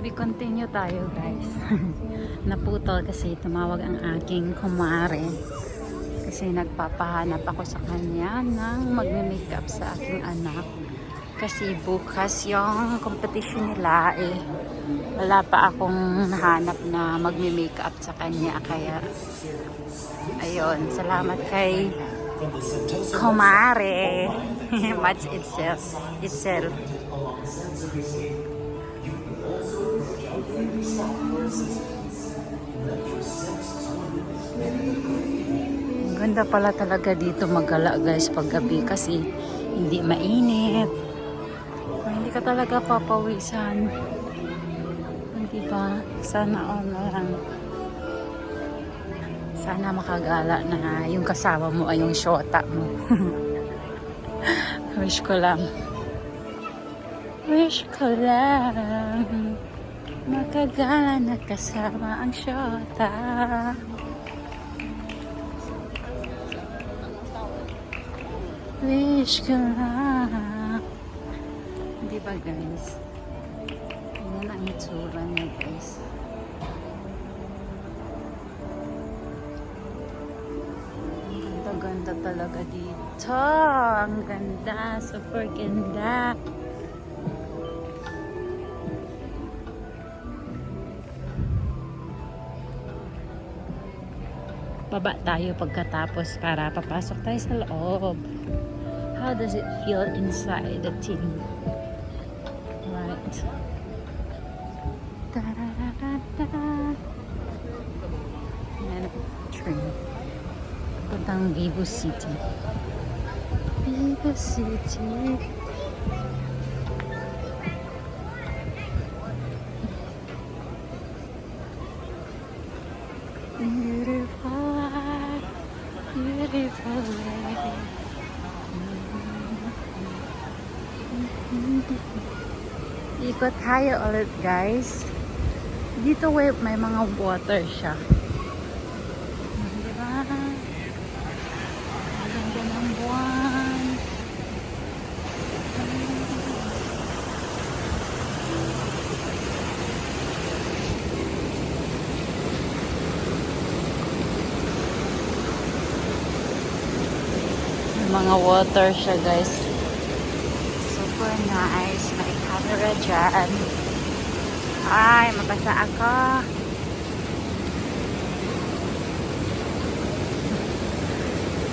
To be continue tayo guys. Naputol kasi tumawag ang aking kumare. Kasi nagpapahanap ako sa kanya ng magme-makeup sa aking anak. Kasi bukas yung competition nila eh. Wala pa akong nahanap na magme-makeup sa kanya. Kaya ayun, salamat kay kumare. Much itself. Itself. Ganda pala talaga dito magala guys paggabi kasi hindi mainit. Hindi ka talaga papawisan. Hindi ba? Sana all lang. Sana makagala na yung kasama mo ay yung shota mo. Wish ko lang. Wish ko lang. Makagala na kasama ang shota. Wish ko lang. Di guys? Yan ang itsura niya guys. Ang ganda-ganda talaga dito. Ang ganda. Super ganda. Baba tayo pagkatapos para papasok tayo sa loob. How does it feel inside the team? Right. Yan, train. Puntang Vivo City. Vivo City. Beautiful lady. Ikot tayo ulit guys. Dito may mga water siya. Diba? Ang ganda ng buwan. May mga water siya guys. Super nice. May camera dyan. Ay, mabasa ako.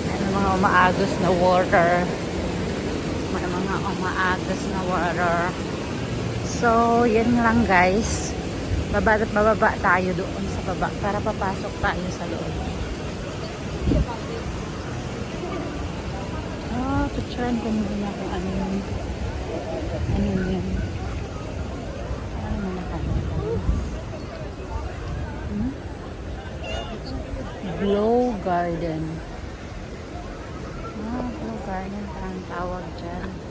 May mga umaagos na water. May mga umaagos na water. So, yun lang guys. Baba bababa tayo doon sa baba para papasok tayo sa loob. Picturean ko muna kung ano yun. Ano yun. Ano mo nakakita? Hmm? Glow Garden. Ah, Glow Garden parang tawag dyan.